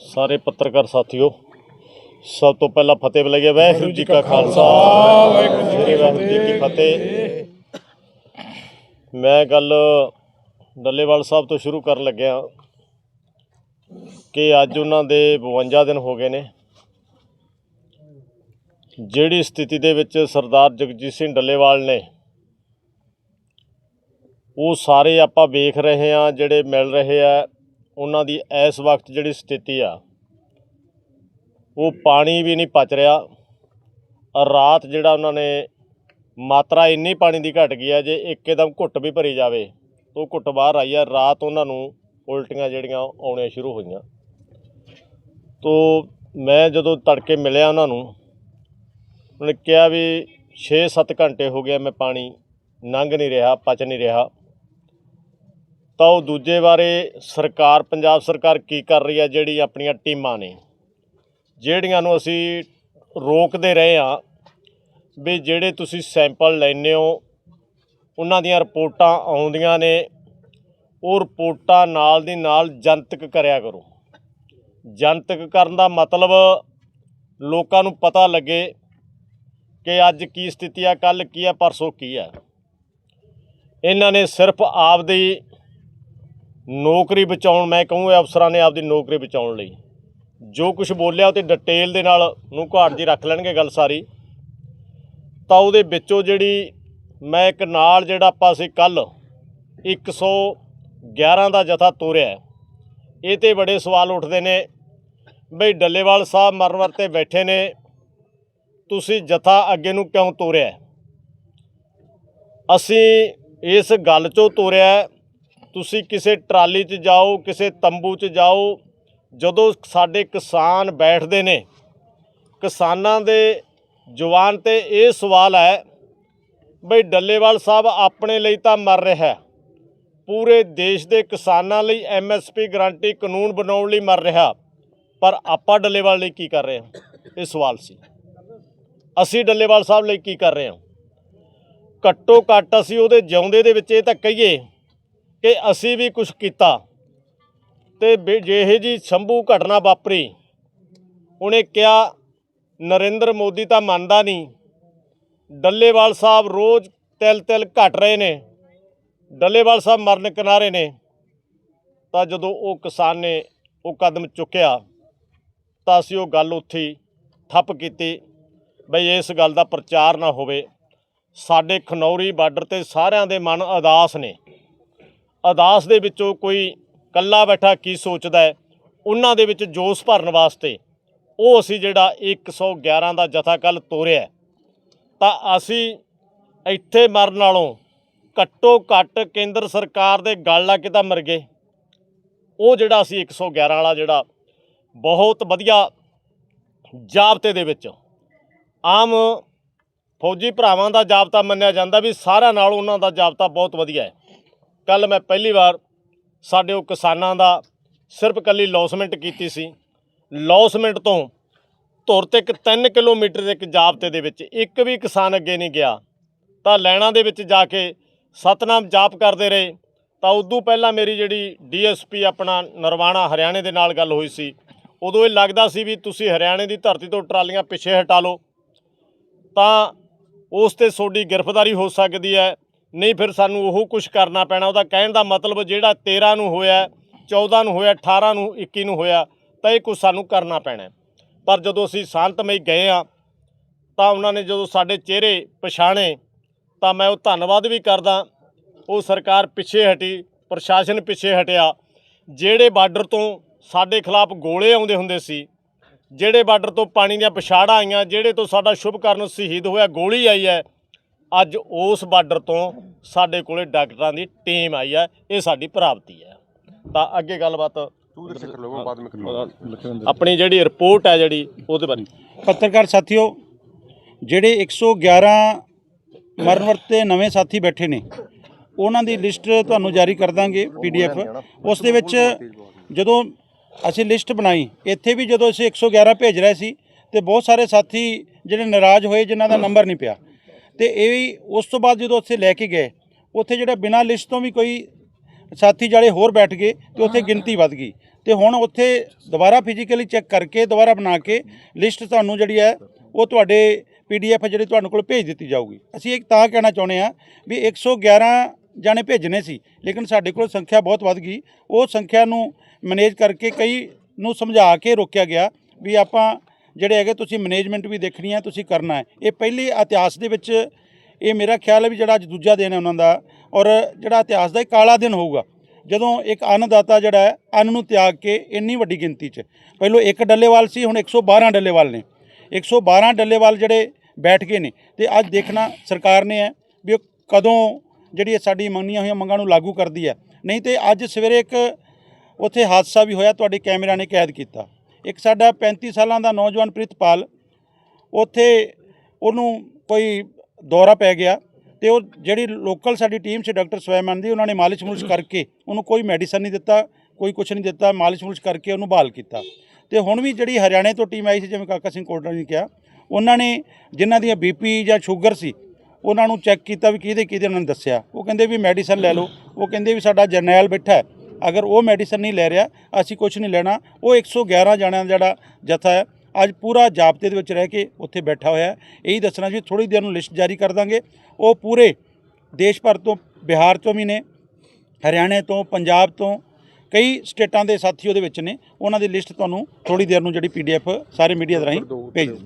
ਸਾਰੇ ਪੱਤਰਕਾਰ ਸਾਥੀਓ ਸਭ ਤੋਂ ਪਹਿਲਾਂ ਫਤਿਹ ਬੁਲਾਈਏ ਵਾਹਿਗੁਰੂ ਜੀ ਕਾ ਖਾਲਸਾ। ਵਾਹਿਗੁਰੂ ਜੀ ਕੀ ਫਤਿਹ। ਮੈਂ ਗੱਲ ਡੱਲੇਵਾਲ ਸਾਹਿਬ ਤੋਂ ਸ਼ੁਰੂ ਕਰਨ ਲੱਗਿਆ ਕਿ ਅੱਜ ਉਹਨਾਂ ਦੇ 52 ਦਿਨ ਹੋ ਗਏ ਨੇ। ਜਿਹੜੀ ਸਥਿਤੀ ਦੇ ਵਿੱਚ ਸਰਦਾਰ ਜਗਜੀਤ ਸਿੰਘ ਡੱਲੇਵਾਲ ਨੇ ਉਹ ਸਾਰੇ ਆਪਾਂ ਵੇਖ ਰਹੇ ਆ ਜਿਹੜੇ ਮਿਲ ਰਹੇ ਆ ਉਹਨਾਂ ਦੀ ਇਸ ਵਕਤ ਜਿਹੜੀ ਸਥਿਤੀ ਆ, ਉਹ ਪਾਣੀ ਵੀ ਨਹੀਂ ਪਚ ਰਿਹਾ। ਰਾਤ ਜਿਹੜਾ ਉਹਨਾਂ ਨੇ ਮਾਤਰਾ ਇੰਨੀ ਪਾਣੀ ਦੀ ਘਟ ਗਈ ਆ, ਜੇ ਇੱਕਦਮ ਘੁੱਟ ਵੀ ਭਰੀ ਜਾਵੇ, ਤਾਂ ਉਹ ਘੁੱਟ ਬਾਹਰ ਆਈ ਆ। ਰਾਤ ਉਹਨਾਂ ਨੂੰ ਉਲਟੀਆਂ ਜਿਹੜੀਆਂ ਆਉਣੀਆਂ ਸ਼ੁਰੂ ਹੋਈਆਂ। ਤੋ ਮੈਂ ਜਦੋਂ ਤੜਕੇ ਮਿਲਿਆ ਉਹਨਾਂ ਨੂੰ, ਉਹਨੇ ਕਿਹਾ ਵੀ 6-7 ਘੰਟੇ ਹੋ ਗਏ ਮੈਂ ਪਾਣੀ ਲੰਘ ਨਹੀਂ ਰਿਹਾ, ਪਚ ਨਹੀਂ ਰਿਹਾ। ਤਾਂ ਉਹ ਦੂਜੇ ਬਾਰੇ ਸਰਕਾਰ, ਪੰਜਾਬ ਸਰਕਾਰ ਕੀ ਕਰ ਰਹੀ ਹੈ, ਜਿਹੜੀ ਆਪਣੀਆਂ ਟੀਮਾਂ ਨੇ, ਜਿਹੜੀਆਂ ਨੂੰ ਅਸੀਂ ਰੋਕਦੇ ਰਹੇ ਆ ਵੀ ਜਿਹੜੇ ਤੁਸੀਂ ਸੈਂਪਲ ਲੈਂਦੇ ਹੋ, ਉਹਨਾਂ ਦੀਆਂ ਰਿਪੋਰਟਾਂ ਆਉਂਦੀਆਂ ਨੇ, ਉਹ ਰਿਪੋਰਟਾਂ ਨਾਲ ਦੀ ਨਾਲ ਜਨਤਕ ਕਰਿਆ ਕਰੋ। ਜਨਤਕ ਕਰਨ ਦਾ ਮਤਲਬ ਲੋਕਾਂ ਨੂੰ ਪਤਾ ਲੱਗੇ ਕਿ ਅੱਜ ਕੀ ਸਥਿਤੀ ਆ ਕੱਲ ਕੀ ਆ ਪਰਸੋਂ ਕੀ ਆ ਇਹਨਾਂ ਨੇ ਸਿਰਫ ਆਪਦੀ ਨੌਕਰੀ ਬਚਾਉਣ, ਮੈਂ ਕਹੂੰਗਾ ਅਫਸਰਾਂ ਨੇ ਆਪਦੀ ਨੌਕਰੀ ਬਚਾਉਣ ਲਈ। ਜੋ ਕੁਝ ਬੋਲਿਆ ਉਹ ਤੇ ਡਿਟੇਲ ਦੇ ਨਾਲ ਨੂੰ ਘਾਟ ਜੀ ਰੱਖ ਲੈਣਗੇ ਗੱਲ ਸਾਰੀ। ਤਾਂ ਉਹਦੇ ਵਿੱਚੋਂ ਜਿਹੜੀ ਮੈਂ ਇੱਕ ਨਾਲ ਜਿਹੜਾ ਆਪਾਂ ਸੀ ਕੱਲ 111 ਦਾ ਜਥਾ ਤੋਰਿਆ ਇਹ ਤੇ ਬੜੇ ਸਵਾਲ ਉੱਠਦੇ ਨੇ, ਬਈ ਡੱਲੇਵਾਲ ਸਾਹਿਬ ਮਰਨ ਤੇ ਬੈਠੇ ਨੇ, ਤੁਸੀਂ ਜਥਾ ਅੱਗੇ ਨੂੰ ਕਿਉਂ ਤੋਰਿਆ ਅਸੀਂ ਇਸ ਗੱਲ 'ਚੋਂ ਤੋਰਿਆ ਤੁਸੀਂ ਕਿਸੇ ਟਰਾਲੀ 'ਚ ਜਾਓ, ਕਿਸੇ ਤੰਬੂ 'ਚ ਜਾਓ, ਜਦੋਂ ਸਾਡੇ ਕਿਸਾਨ ਬੈਠਦੇ ਨੇ, ਕਿਸਾਨਾਂ ਦੇ ਜਵਾਨ ਤੇ ਇਹ ਸਵਾਲ ਹੈ, ਬਈ ਡੱਲੇਵਾਲ ਸਾਹਿਬ ਆਪਣੇ ਲਈ ਤਾਂ ਮਰ ਰਿਹਾ ਪੂਰੇ ਦੇਸ਼ ਦੇ ਕਿਸਾਨਾਂ ਲਈ ਐਮਐਸਪੀ ਗਾਰੰਟੀ ਕਾਨੂੰਨ ਬਣਾਉਣ ਲਈ ਮਰ ਰਿਹਾ, ਪਰ ਆਪਾਂ ਡੱਲੇਵਾਲ ਲਈ ਕੀ ਕਰ ਰਹੇ ਹਾਂ? ਇਹ ਸਵਾਲ ਸੀ। ਅਸੀਂ ਡੱਲੇਵਾਲ ਸਾਹਿਬ ਲਈ ਕੀ ਕਰ ਰਹੇ ਹਾਂ? ਘੱਟੋ ਘੱਟ ਅਸੀਂ ਉਹਦੇ ਜਿਉਂਦੇ ਦੇ ਵਿੱਚ ਇਹ ਤਾਂ ਕਹੀਏ ਕਿ ਅਸੀਂ ਵੀ ਕੁਝ ਕੀਤਾ। ਤੇ ਬੇ- ਜੇ ਜੀ ਸ਼ੰਭੂ ਘਟਨਾ ਵਾਪਰੀ। ਉਹਨੇ ਕਿਹਾ, ਨਰਿੰਦਰ ਮੋਦੀ ਤਾਂ ਮੰਨਦਾ ਨਹੀਂ। ਡੱਲੇਵਾਲ ਸਾਹਿਬ ਰੋਜ਼ ਤਿਲ ਤਿਲ ਘਟ ਰਹੇ ਨੇ। ਡੱਲੇਵਾਲ ਸਾਹਿਬ ਮਰਨ ਕਿਨਾਰੇ ਨੇ। ਤਾਂ ਜਦੋਂ ਉਹ ਕਿਸਾਨ ਨੇ ਉਹ ਕਦਮ ਚੁੱਕਿਆ, ਤਾਂ ਅਸੀਂ ਉਹ ਗੱਲ ਉੱਥੇ ਠੱਪ ਕੀਤੀ। ਬਈ ਇਸ ਗੱਲ ਦਾ ਪ੍ਰਚਾਰ ਨਾ ਹੋਵੇ। ਸਾਡੇ ਖਨੌਰੀ ਬਾਰਡਰ ਤੇ ਸਾਰਿਆਂ ਦੇ ਮਨ ਅਦਾਸ ਨੇ। ਅਦਾਸ ਦੇ ਵਿੱਚੋਂ ਕੋਈ ਕੱਲਾ ਬੈਠਾ ਕੀ ਸੋਚਦਾ ਹੈ? ਉਹਨਾਂ ਦੇ ਵਿੱਚ ਜੋਸ਼ ਭਰਨ ਵਾਸਤੇ ਉਹ ਅਸੀਂ ਜਿਹੜਾ 111 ਦਾ ਜਥਾ ਕੱਲ ਤੋਰਿਆ ਤਾਂ ਅਸੀਂ ਇੱਥੇ ਮਰਨ ਨਾਲੋਂ ਘੱਟੋ ਘੱਟ ਕੇਂਦਰ ਸਰਕਾਰ ਦੇ ਗੱਲ ਲਾ ਕੇ ਤਾਂ ਮਰ ਗਏ। ਉਹ ਜਿਹੜਾ ਅਸੀਂ 111 ਵਾਲਾ ਜਿਹੜਾ ਬਹੁਤ ਵਧੀਆ ਜਾਬਤੇ ਦੇ ਵਿੱਚ ਆਮ ਫੌਜੀ ਭਰਾਵਾਂ ਦਾ ਜਾਬਤਾ ਮੰਨਿਆ ਜਾਂਦਾ ਵੀ ਸਾਰਿਆਂ ਨਾਲ ਉਹਨਾਂ ਦਾ ਜਾਬਤਾ ਬਹੁਤ ਵਧੀਆ ਹੈ। ਕੱਲ ਮੈਂ ਪਹਿਲੀ ਵਾਰ ਸਾਡੇ ਉਹ ਕਿਸਾਨਾਂ ਦਾ ਸਿਰਫ ਕੱਲੀ ਲੌਸਮੈਂਟ ਕੀਤੀ ਸੀ। ਲੌਸਮੈਂਟ ਤੋਂ ਧੁਰ ਤੇ ਇੱਕ 3 ਕਿਲੋਮੀਟਰ ਦੇ ਇੱਕ ਜਾਬਤੇ ਦੇ ਵਿੱਚ ਇੱਕ ਵੀ ਕਿਸਾਨ ਅੱਗੇ ਨਹੀਂ ਗਿਆ। ਤਾਂ ਲੈਣਾ ਦੇ ਵਿੱਚ ਜਾ ਕੇ ਸਤਨਾਮ ਜਾਪ ਕਰਦੇ ਰਹੇ। ਤਾਂ ਉਦੋਂ ਪਹਿਲਾਂ ਮੇਰੀ ਜਿਹੜੀ ਡੀਐਸਪੀ ਆਪਣਾ ਨਰਵਾਣਾ ਹਰਿਆਣੇ ਦੇ ਨਾਲ ਗੱਲ ਹੋਈ ਸੀ। ਉਦੋਂ ਇਹ ਲੱਗਦਾ ਸੀ ਵੀ ਤੁਸੀਂ ਹਰਿਆਣੇ ਦੀ ਧਰਤੀ ਤੋਂ ਟਰਾਲੀਆਂ ਪਿੱਛੇ ਹਟਾ ਲਓ। ਤਾਂ ਉਸ ਤੇ ਤੁਹਾਡੀ ਗ੍ਰਿਫਤਾਰੀ ਹੋ ਸਕਦੀ ਹੈ। ਨਹੀਂ, ਫਿਰ ਸਾਨੂੰ ਉਹ ਕੁਝ ਕਰਨਾ ਪੈਣਾ। ਉਹਦਾ ਕਹਿਣ ਦਾ ਮਤਲਬ ਜਿਹੜਾ 13 ਨੂੰ ਹੋਇਆ 14 ਨੂੰ ਹੋਇਆ 18 ਨੂੰ 21 ਨੂੰ ਹੋਇਆ, ਤਾਂ ਇਹ ਕੁਝ ਸਾਨੂੰ ਕਰਨਾ ਪੈਣਾ ਪਰ ਜਦੋਂ ਅਸੀਂ ਸ਼ਾਂਤਮਈ ਗਏ ਆ ਤਾਂ ਉਹਨਾਂ ਨੇ ਜਦੋਂ ਸਾਡੇ ਚਿਹਰੇ ਪਛਾਣੇ, ਤਾਂ ਮੈਂ ਉਹ ਧੰਨਵਾਦ ਵੀ ਕਰਦਾ। ਉਹ ਸਰਕਾਰ ਪਿੱਛੇ ਹਟੀ, ਪ੍ਰਸ਼ਾਸਨ ਪਿੱਛੇ ਹਟਿਆ। ਜਿਹੜੇ ਬਾਰਡਰ ਤੋਂ ਸਾਡੇ ਖਿਲਾਫ ਗੋਲੇ ਆਉਂਦੇ ਹੁੰਦੇ ਸੀ, ਜਿਹੜੇ ਬਾਰਡਰ ਤੋਂ ਪਾਣੀ ਦੀਆਂ ਪਛਾੜਾਂ ਆਈਆਂ, ਜਿਹੜੇ ਤੋਂ ਸਾਡਾ ਸ਼ੁਭਕਰਨ ਸ਼ਹੀਦ ਹੋਇਆ, ਗੋਲੀ ਆਈ ਹੈ ਅੱਜ ਉਸ ਬਾਰਡਰ ਤੋਂ ਸਾਡੇ ਕੋਲੇ ਡਾਕਟਰਾਂ ਦੀ ਟੀਮ ਆਈ ਹੈ ਇਹ ਸਾਡੀ ਪ੍ਰਾਪਤੀ ਹੈ। ਤਾਂ ਅੱਗੇ ਗੱਲਬਾਤ ਆਪਣੀ ਜਿਹੜੀ ਰਿਪੋਰਟ ਹੈ ਜਿਹੜੀ ਉਹਦੇ ਬਾਰੇ। ਪੱਤਰਕਾਰ ਸਾਥੀਓ ਜਿਹੜੇ 111 ਮਰਨ ਵਰਤੇ ਨਵੇਂ ਸਾਥੀ ਬੈਠੇ ਨੇ ਉਹਨਾਂ ਦੀ ਲਿਸਟ ਤੁਹਾਨੂੰ ਜਾਰੀ ਕਰ ਦਾਂਗੇ ਪੀਡੀਐਫ ਉਸ ਦੇ ਵਿੱਚ ਜਦੋਂ ਅਸੀਂ ਲਿਸਟ ਬਣਾਈ ਇੱਥੇ ਵੀ ਜਦੋਂ ਅਸੀਂ 111 ਭੇਜ ਰਹੇ ਸੀ ਤੇ ਬਹੁਤ ਸਾਰੇ ਸਾਥੀ ਜਿਹੜੇ ਨਾਰਾਜ਼ ਹੋਏ ਜਿਨ੍ਹਾਂ ਦਾ ਨੰਬਰ ਨਹੀਂ ਪਿਆ। ਤੇ ਇਹ ਵੀ ਉਸ ਤੋਂ ਬਾਅਦ ਜਦੋਂ ਉੱਥੇ ਲੈ ਕੇ ਗਏ ਉੱਥੇ ਜਿਹੜਾ ਬਿਨਾਂ ਲਿਸਟ ਤੋਂ ਵੀ ਕੋਈ ਸਾਥੀ ਜਿਹੜੇ ਹੋਰ ਬੈਠ ਗਏ ਤੇ ਉੱਥੇ ਗਿਣਤੀ ਵੱਧ ਗਈ। ਤੇ ਹੁਣ ਉੱਥੇ ਦੁਬਾਰਾ ਫਿਜ਼ੀਕਲੀ ਚੈੱਕ ਕਰਕੇ ਦੁਬਾਰਾ ਬਣਾ ਕੇ ਲਿਸਟ ਤੁਹਾਨੂੰ ਜਿਹੜੀ ਹੈ ਉਹ ਤੁਹਾਡੇ ਪੀਡੀਐਫ ਜਿਹੜੀ ਤੁਹਾਨੂੰ ਕੋਲ ਭੇਜ ਦਿੱਤੀ ਜਾਊਗੀ। ਅਸੀਂ ਇੱਕ ਤਾਂ ਕਹਿਣਾ ਚਾਹੁੰਦੇ ਆ ਵੀ 111 ਜਾਣੇ ਭੇਜਣੇ ਸੀ ਲੇਕਿਨ ਸਾਡੇ ਕੋਲ ਸੰਖਿਆ ਬਹੁਤ ਵੱਧ ਗਈ। ਉਹ ਸੰਖਿਆ ਨੂੰ ਮੈਨੇਜ ਕਰਕੇ ਕਈ ਨੂੰ ਸਮਝਾ ਕੇ ਰੋਕਿਆ ਗਿਆ ਵੀ ਆਪਾਂ ਜਿਹੜੇ ਹੈਗੇ ਤੁਸੀਂ ਮੈਨੇਜਮੈਂਟ ਵੀ ਦੇਖਣੀ ਹੈ ਤੁਸੀਂ ਕਰਨਾ ਹੈ। ਇਹ ਪਹਿਲੀ ਇਤਿਹਾਸ ਦੇ ਵਿੱਚ ਇਹ ਮੇਰਾ ਖਿਆਲ ਹੈ ਵੀ ਜਿਹੜਾ ਅੱਜ ਦੂਜਾ ਦਿਨ ਹੈ ਉਹਨਾਂ ਦਾ, ਔਰ ਜਿਹੜਾ ਇਤਿਹਾਸ ਦਾ ਇਹ ਕਾਲਾ ਦਿਨ ਹੋਊਗਾ। ਜਦੋਂ ਇੱਕ ਅੰਨਦਾਤਾ ਜਿਹੜਾ ਹੈ, ਅੰਨ ਨੂੰ ਤਿਆਗ ਕੇ ਇੰਨੀ ਵੱਡੀ ਗਿਣਤੀ 'ਚ, ਪਹਿਲੋਂ ਇੱਕ ਡੱਲੇਵਾਲ ਸੀ, ਹੁਣ 112 ਡੱਲੇਵਾਲ ਨੇ। 112 ਡੱਲੇਵਾਲ ਜਿਹੜੇ ਬੈਠ ਗਏ ਨੇ, ਤੇ ਅੱਜ ਦੇਖਣਾ ਸਰਕਾਰ ਨੇ ਹੈ ਵੀ ਉਹ ਕਦੋਂ ਜਿਹੜੀ ਸਾਡੀ ਮੰਗੀਆਂ ਹੋਈਆਂ ਮੰਗਾਂ ਨੂੰ ਲਾਗੂ ਕਰਦੀ ਹੈ। ਨਹੀਂ ਤੇ ਅੱਜ ਸਵੇਰੇ ਇੱਕ ਉੱਥੇ ਹਾਦਸਾ ਵੀ ਹੋਇਆ, ਤੁਹਾਡੇ ਕੈਮਰਾ ਨੇ ਕੈਦ ਕੀਤਾ। ਇੱਕ ਸਾਡਾ 35 ਸਾਲਾਂ ਦਾ ਨੌਜਵਾਨ ਪ੍ਰਿਤਪਾਲ, ਉੱਥੇ ਉਹਨੂੰ ਕੋਈ ਦੌਰਾ ਪੈ ਗਿਆ ਤੇ ਉਹ ਜਿਹੜੀ ਲੋਕਲ ਸਾਡੀ ਟੀਮ ਸੀ ਡਾਕਟਰ ਸਵੈਮਨ ਦੀ, ਉਹਨਾਂ ਨੇ ਮਾਲਿਸ਼ ਮੁਲਿਸ਼ ਕਰਕੇ ਉਹਨੂੰ ਕੋਈ ਮੈਡੀਸਨ ਨਹੀਂ ਦਿੱਤਾ, ਕੋਈ ਕੁਝ ਨਹੀਂ ਦਿੱਤਾ, ਮਾਲਿਸ਼ ਮੁਲਿਸ਼ ਕਰਕੇ ਉਹਨੂੰ ਬਹਾਲ ਕੀਤਾ। ਤੇ ਹੁਣ ਵੀ ਜਿਹੜੀ ਹਰਿਆਣੇ ਤੋਂ ਟੀਮ ਆਈ ਸੀ, ਜਿਵੇਂ ਕਾਕਾ ਸਿੰਘ ਕੋਟੜਾ ਨੇ ਕਿਹਾ, ਉਹਨਾਂ ਨੇ ਜਿਨ੍ਹਾਂ ਦੀਆਂ ਬੀਪੀ ਜਾਂ ਸ਼ੂਗਰ ਸੀ, ਉਹਨਾਂ ਨੂੰ ਚੈੱਕ ਕੀਤਾ ਵੀ ਕਿਹਦੇ ਕਿਹਦੇ ਉਹਨਾਂ ਨੇ ਦੱਸਿਆ। ਉਹ ਕਹਿੰਦੇ ਵੀ ਮੈਡੀਸਨ ਲੈ ਲਓ, ਉਹ ਕਹਿੰਦੇ ਵੀ ਸਾਡਾ ਜਰਨੈਲ ਬੈਠਾ ਅਗਰ ਉਹ ਮੈਡੀਸਨ ਨਹੀਂ ਲੈ ਰਿਹਾ ਅਸੀਂ ਕੁਝ ਨਹੀਂ ਲੈਣਾ। ਉਹ 111 ਜਣਿਆਂ ਦਾ ਜਿਹੜਾ ਜਥਾ ਹੈ ਅੱਜ ਪੂਰਾ ਜਾਬਤੇ ਦੇ ਵਿੱਚ ਰਹਿ ਕੇ ਉੱਥੇ ਬੈਠਾ ਹੋਇਆ ਹੈ। ਇਹੀ ਦੱਸਣਾ ਜੀ ਥੋੜੀ ਦੇਰ ਨੂੰ ਲਿਸਟ ਜਾਰੀ ਕਰ ਦਾਂਗੇ। ਉਹ ਪੂਰੇ ਦੇਸ਼ ਭਰ ਤੋਂ ਬਿਹਾਰ ਤੋਂ ਵੀ ਨੇ ਹਰਿਆਣੇ ਤੋਂ ਪੰਜਾਬ ਤੋਂ ਕਈ ਸਟੇਟਾਂ ਦੇ ਸਾਥੀ ਉਹਦੇ ਵਿੱਚ ਨੇ। ਉਹਨਾਂ ਦੀ ਲਿਸਟ ਤੁਹਾਨੂੰ ਥੋੜੀ ਦੇਰ ਨੂੰ ਜਿਹੜੀ ਪੀਡੀਐਫ ਸਾਰੇ ਮੀਡੀਆ ਦੇ ਰਾਹੀਂ ਭੇਜ ਦਿੱਤੀ